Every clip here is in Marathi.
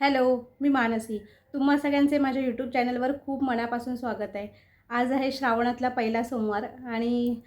हॅलो मी मानसी. तुम्हा सगळ्यांचे माझ्या यूट्यूब चॅनलवर खूप मनापासून स्वागत आहे. आज आहे श्रावणातला पहिला सोमवार आणि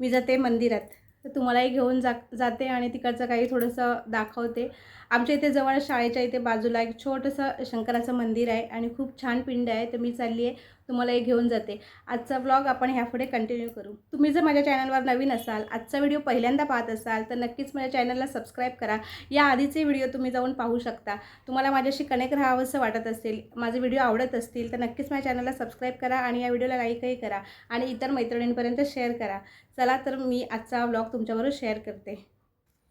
मी जाते मंदिरात. तर तुम्हालाही घेऊन जा जाते आणि तिकडचं काही थोडंसं दाखवते. आमच्या इथे जवळ शाळेच्या इथे बाजूला एक छोटंसं शंकराचं मंदिर आहे आणि खूप छान पिंड आहे. तर मी चालली आहे तुम्हालाही घेऊन जाते. आजचा ब्लॉग आपण ह्यापुढे कंटिन्यू करू. तुम्ही जर माझ्या चॅनलवर नवीन असाल आजचा व्हिडिओ पहिल्यांदा पाहत असाल तर नक्कीच माझ्या चॅनलला सबस्क्राईब करा. या आधीचे व्हिडिओ तुम्ही जाऊन पाहू शकता. तुम्हाला माझ्याशी कनेक्ट राहावंसं वाटत असेल माझे व्हिडिओ आवडत असतील तर नक्कीच माझ्या चॅनलला सबस्क्राईब करा आणि या व्हिडिओला लाईकही करा आणि इतर मैत्रिणींपर्यंत शेअर करा. चला तर मी आजचा ब्लॉग तुमच्याबरोबर शेअर करते.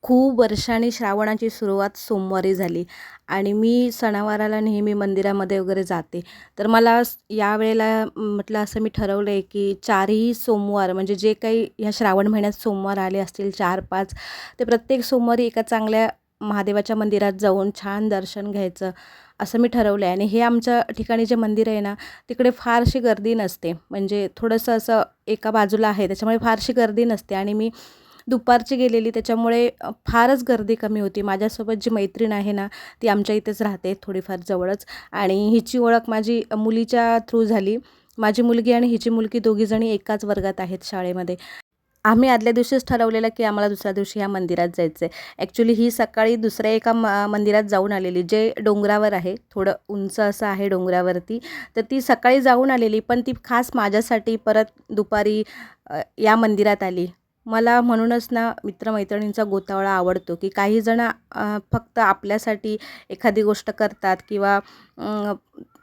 खूप वर्षांनी श्रावणाची सुरुवात सोमवारी झाली आणि मी सणावाराला नेहमी मंदिरामध्ये वगैरे जाते. तर मला यावेळेला म्हटलं असं मी ठरवलं आहे की चारही सोमवार म्हणजे जे काही ह्या श्रावण महिन्यात सोमवार आले असतील चार पाच ते प्रत्येक सोमवारी एका चांगल्या महादेवाच्या मंदिरात जाऊन छान दर्शन घ्यायचं. असं मी ठरवलं आहे आणि हे आमच्या ठिकाणी जे मंदिर आहे ना तिकडे फारशी गर्दी नसते. म्हणजे थोडंसं असं एका बाजूला आहे त्याच्यामुळे फारशी गर्दी नसते. आणि मी दुपारची गेलेली त्याच्यामुळे फारच गर्दी कमी होती. माझ्यासोबत जी मैत्रीण आहे ना ती आमच्या इथेच राहते थोडीफार जवळच. आणि हिची ओळख माझी मुलीच्या थ्रू झाली. माझी मुलगी आणि हिची मुलगी दोघीजणी एकाच वर्गात आहेत शाळेमध्ये. आम्ही आदल्या दिवशीच ठरवलेलं की आम्हाला दुसऱ्या दिवशी ह्या मंदिरात जायचं आहे ॲक्च्युली ही सकाळी दुसऱ्या एका म मंदिरात जाऊन आलेली जे डोंगरावर आहे थोडं उंच असं आहे डोंगरावरती तर ती सकाळी जाऊन आलेली पण ती खास माझ्यासाठी परत दुपारी या मंदिरात आली. मला म्हणूनच ना मित्रमैत्रिणींचा गोतावळा आवडतो की काही जण फक्त आपल्यासाठी एखादी गोष्ट करतात किंवा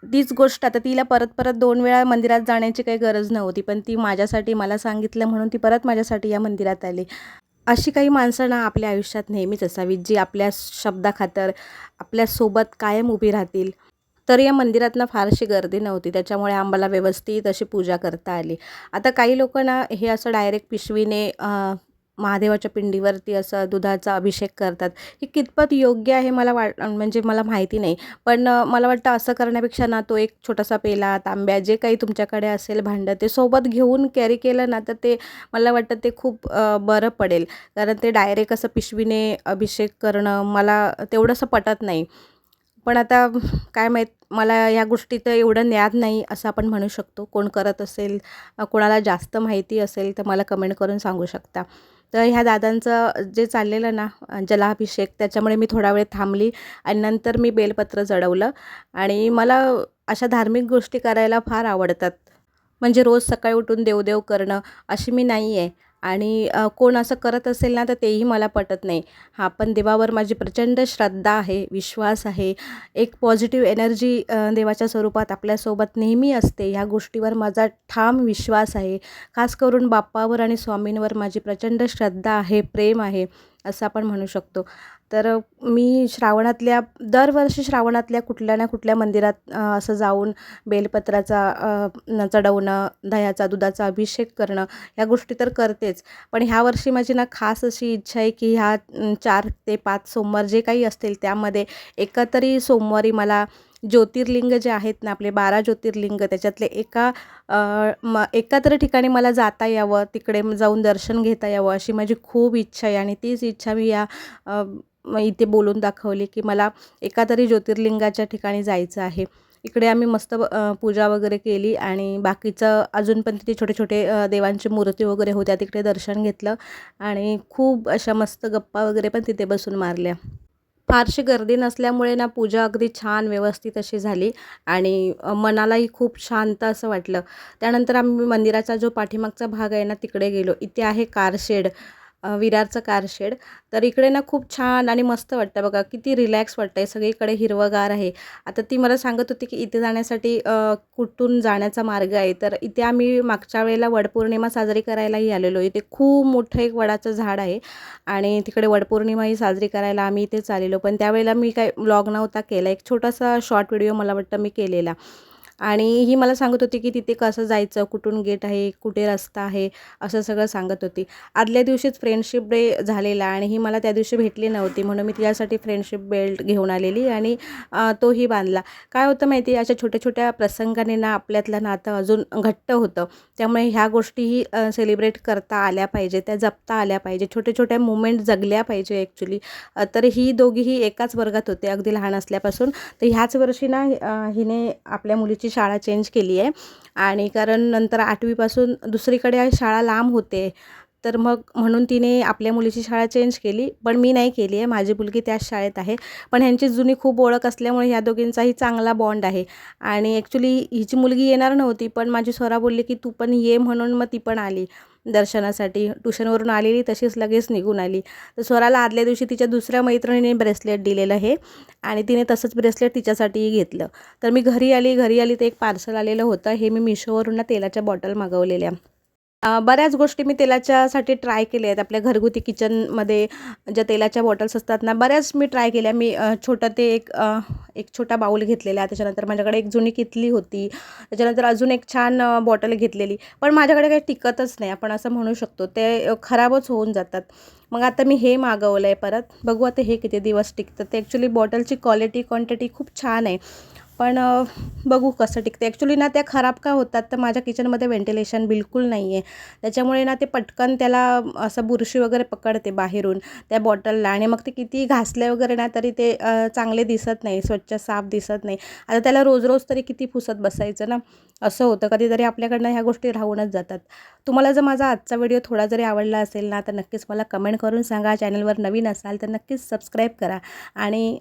तीच गोष्ट. आता तिला परत परत दोन वेळा मंदिरात जाण्याची काही गरज नव्हती पण ती माझ्यासाठी मला सांगितलं म्हणून ती परत माझ्यासाठी या मंदिरात आली. अशी काही माणसं ना आपल्या आयुष्यात नेहमीच असावीत जी आपल्या शब्दाखातर आपल्यासोबत कायम उभी राहतील. तर या मंदिरात ना फारशी गर्दी नव्हती त्याच्यामुळे आम्हाला व्यवस्थित अशी पूजा करता आली. आता काही लोक ना हे असं डायरेक्ट पिशवीने महादेवाच्या पिंडीवरती असं दुधाचा अभिषेक करतात. हे कितपत योग्य आहे मला वाट म्हणजे मला माहिती नाही. पण मला वाटतं असं करण्यापेक्षा ना तो एक छोटासा पेला तांब्या जे काही तुमच्याकडे असेल भांडं ते सोबत घेऊन कॅरी केलं ना तर ते मला वाटतं ते खूप बरं पडेल. कारण ते डायरेक्ट असं पिशवीने अभिषेक करणं मला तेवढंसं पटत नाही. पण आता काय माहीत मला या गोष्टी तर एवढं ज्ञात नाही असं आपण म्हणू शकतो. कोण करत असेल कोणाला जास्त माहिती असेल तर मला कमेंट करून सांगू शकता. तर ह्या दादांचं जे चाललेलं ना जलाभिषेक त्याच्यामुळे मी थोडा वेळ थांबली आणि नंतर मी बेलपत्र चढवलं आणि मला अशा धार्मिक गोष्टी करायला फार आवडतात. म्हणजे रोज सकाळी उठून देवदेव करणं अशी मी नाही आहे आणि कोण असं करत असेल ना तर तेही मला पटत नाही. हां पण देवावर माझी प्रचंड श्रद्धा आहे विश्वास आहे. एक पॉझिटिव्ह एनर्जी देवाच्या स्वरूपात आपल्यासोबत नेहमी असते. ह्या गोष्टीवर माझा ठाम विश्वास आहे. खास करून बाप्पावर आणि स्वामींवर माझी प्रचंड श्रद्धा आहे प्रेम आहे. असं आपण म्हणू शकतो. तर मी श्रावणातल्या दरवर्षी श्रावणातल्या कुठल्या ना कुठल्या मंदिरात असं जाऊन बेलपत्राचा चढवणं दह्याचा दुधाचा अभिषेक करणं ह्या गोष्टी तर करतेच. पण ह्या वर्षी माझी ना खास अशी इच्छा आहे की ह्या चार ते पाच सोमवार जे काही असतील त्यामध्ये एका तरी सोमवारी मला ज्योतिर्लिंग जे आहेत ना आपले बारा ज्योतिर्लिंग त्याच्यातले एका म एकत्र ठिकाणी मला जाता यावं तिकडे जाऊन दर्शन घेता यावं अशी माझी खूप इच्छा आहे. आणि तीच इच्छा मी या इथे बोलून दाखवली की मला एका तरी ज्योतिर्लिंगाच्या ठिकाणी जायचं आहे. इकडे आम्ही मस्त पूजा वगैरे केली आणि बाकीचं अजून पण तिथे छोटे छोटे देवांची मूर्ती वगैरे होत्या तिकडे दर्शन घेतलं आणि खूप अशा मस्त गप्पा वगैरे पण तिथे बसून मारल्या. फारशी गर्दी नसल्यामुळे ना पूजा अगदी छान व्यवस्थित अशी झाली आणि मनालाही खूप शांत असं वाटलं. त्यानंतर आम्ही मंदिराचा जो पाठीमागचा भाग आहे ना तिकडे गेलो. इथे आहे कारशेड विरारचं कारशेड तर इकडे ना खूप छान आणि मस्त वाटतं बघा किती रिलॅक्स वाटतं आहे सगळीकडे हिरवंगार आहे. आता ती मला सांगत होती की इथे जाण्यासाठी कुठून जाण्याचा मार्ग आहे. तर इथे आम्ही मागच्या वेळेला वडपौर्णिमा साजरी करायलाही आलेलो. इथे खूप मोठं एक वडाचं झाड आहे आणि तिकडे वडपौर्णिमाही साजरी करायला आम्ही इथेच आलेलो. पण त्यावेळेला मी काय ब्लॉग नव्हता केला. एक छोटासा शॉर्ट व्हिडिओ मला वाटतं मी केलेला. आणि ही मला सांगत होती की तिथे कसं जायचं कुठून गेट आहे कुठे रस्ता आहे असं सगळं सांगत होती. आदल्या दिवशीच फ्रेंडशिप डे झालेला आणि ही मला त्या दिवशी भेटली नव्हती म्हणून मी तिच्यासाठी फ्रेंडशिप बेल्ट घेऊन आलेली आणि तोही बांधला. काय होतं माहिती आहे अशा छोट्या छोट्या प्रसंगाने ना आपल्यातलं नातं अजून घट्ट होतं. त्यामुळे ह्या गोष्टीही सेलिब्रेट करता आल्या पाहिजे त्या जपता आल्या पाहिजे छोट्या छोट्या मुमेंट जगल्या पाहिजे ॲक्च्युली तर ही दोघीही एकाच वर्गात होते अगदी लहान असल्यापासून. तर ह्याच वर्षी ना हिने आपल्या मुलीची शाळा चेंज केली आहे. आणि कारण नंतर आठवीपासून दुसरीकडे शाळा लांब होते. तर मग म्हणून तिने आपल्या मुलीची शाळा चेंज केली. पण मी नाही केली आहे. माझी मुलगी त्याच शाळेत आहे. पण ह्यांची जुनी खूप ओळख असल्यामुळे ह्या दोघींचाही चांगला बॉन्ड आहे. आणि ॲक्च्युली हिची मुलगी येणार नव्हती. पण माझी स्वरा बोलली की तू पण ये म्हणून मग ती पण आली. दर्शनासाठी. ट्युशनवरून आलेली तशीच लगेच निघून आली. तर स्वराला आदल्या दिवशी तिच्या दुसऱ्या मैत्रिणीने ब्रेसलेट दिलेलं हे आणि तिने तसंच ब्रेसलेट तिच्यासाठीही घेतलं. तर मी घरी आली घरी आली तर एक पार्सल आलेलं होतं. हे मी मिशोवरून ना तेलाच्या बॉटल मागवलेल्या. बऱ्याच गोष्टी मी तेलाच्यासाठी ट्राय केल्या आहेत. आपल्या घरगुती किचनमध्ये ज्या तेलाच्या बॉटल्स असतात ना बऱ्याच मी ट्राय केल्या. मी छोटं ते एक एक छोटा बाऊल घेतलेला. त्याच्यानंतर माझ्याकडे एक जुनी कितली होती. त्याच्यानंतर अजून एक छान बॉटल घेतलेली. पण माझ्याकडे काही टिकतच नाही. आपण असं म्हणू शकतो ते खराबच होऊन जातात. मग आता मी हे मागवलं आहे परत. बघू आता हे किती दिवस टिकतं. ते ॲक्च्युली बॉटलची क्वालिटी क्वांटिटी खूप छान आहे. पण बघू कसं टिकते ॲक्च्युली ना त्या खराब का होतात तर माझ्या किचनमध्ये व्हेंटिलेशन बिलकुल नाही आहे त्याच्यामुळे ना ते पटकन त्याला असं बुरशी वगैरे पकडते बाहेरून त्या बॉटलला आणि मग ते किती घासले वगैरे ना तरी ते चांगले दिसत नाही स्वच्छ साफ दिसत नाही. आता त्याला रोज रोज तरी किती फुसत बसायचं ना? असं होतं. कधीतरी आपल्याकडनं ह्या गोष्टी राहूनच जातात. तुम्हाला जर माझा आजचा व्हिडिओ थोडा जरी आवडला असेल ना तर नक्कीच मला कमेंट करून सांगा. चॅनलवर नवीन असाल तर नक्कीच सबस्क्राईब करा. आणि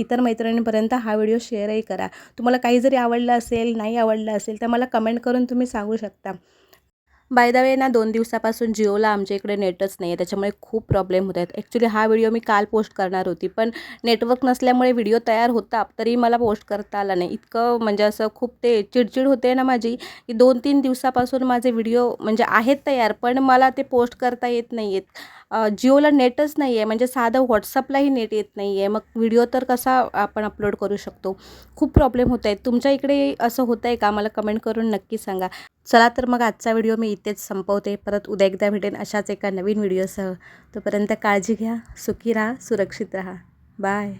इतर मैत्रिणींपर्यंत हा व्हिडिओ शेअरही करा. तुम्हाला काही जरी आवडलं असेल नाही आवडलं असेल तर मला कमेंट करून तुम्ही सांगू शकता. बाय द वे ना दोन दिवसापासून जिओला आमच्या इकडे नेटच नाही आहे त्याच्यामुळे खूप प्रॉब्लेम होत आहेत. ॲक्च्युली हा व्हिडिओ मी काल पोस्ट करणार होती पण नेटवर्क नसल्यामुळे व्हिडिओ तयार होता तरी मला पोस्ट करता आला नाही. इतकं म्हणजे असं खूप ते चिडचिड होते ना माझी की दोन तीन दिवसापासून माझे व्हिडिओ म्हणजे आहेत तयार पण मला ते पोस्ट करता येत नाही आहेत जिओला नेटच नाही आहे म्हणजे साधं व्हॉट्सअपलाही नेट येत नाही आहे मग व्हिडिओ तर कसा आपण अपलोड करू शकतो? खूप प्रॉब्लेम होत आहेत. तुमच्या इकडे असं होतं आहे का? मला कमेंट करून नक्की सांगा. चला तर मग आजचा व्हिडिओ मी इथेच संपवते. परत उद्या एकदा भेटेन अशाच एका नवीन व्हिडिओसह तोपर्यंत काळजी घ्या सुखी राहा सुरक्षित राहा. बाय